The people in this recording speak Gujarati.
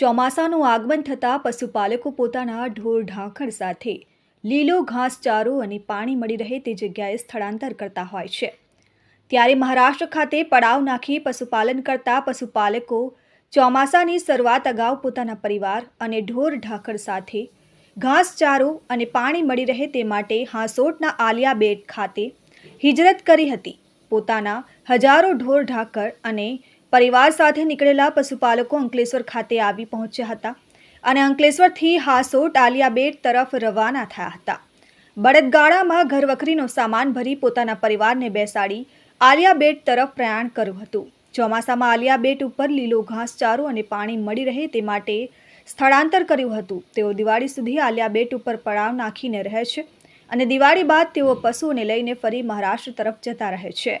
ચોમાસાનું આગમન થતાં પશુપાલકો પોતાના ઢોર ઢાંખર સાથે લીલો ઘાસચારો અને પાણી મળી રહે તે જગ્યાએ સ્થળાંતર કરતા હોય છે. ત્યારે મહારાષ્ટ્ર ખાતે પડાવ નાખી પશુપાલન કરતા પશુપાલકો ચોમાસાની શરૂઆત અગાઉ પોતાના પરિવાર અને ઢોર ઢાંખર સાથે ઘાસચારો અને પાણી મળી રહે તે માટે હાંસોટના આલિયા બેટ ખાતે હિજરત કરી હતી. પોતાના હજારો ઢોર ઢાંકર અને પરિવાર સાથે નીકળેલા પશુપાલકો અંકલેશ્વર ખાતે આવી પહોંચ્યા હતા અને અંકલેશ્વરથી હાસોટ આલિયા બેટ તરફ રવાના થયા હતા. બળદગાડામાં ઘરવખરીનો સામાન ભરી પોતાના પરિવારને બેસાડી આલિયા બેટ તરફ પ્રયાણ કર્યું હતું. ચોમાસામાં આલિયા બેટ ઉપર લીલો ઘાસચારો અને પાણી મળી રહે તે માટે સ્થળાંતર કર્યું હતું. તેઓ દિવાળી સુધી આલિયા બેટ ઉપર પડાવ નાખીને રહે છે અને દિવાળી બાદ તેઓ પશુઓને લઈને ફરી મહારાષ્ટ્ર તરફ જતા રહે છે.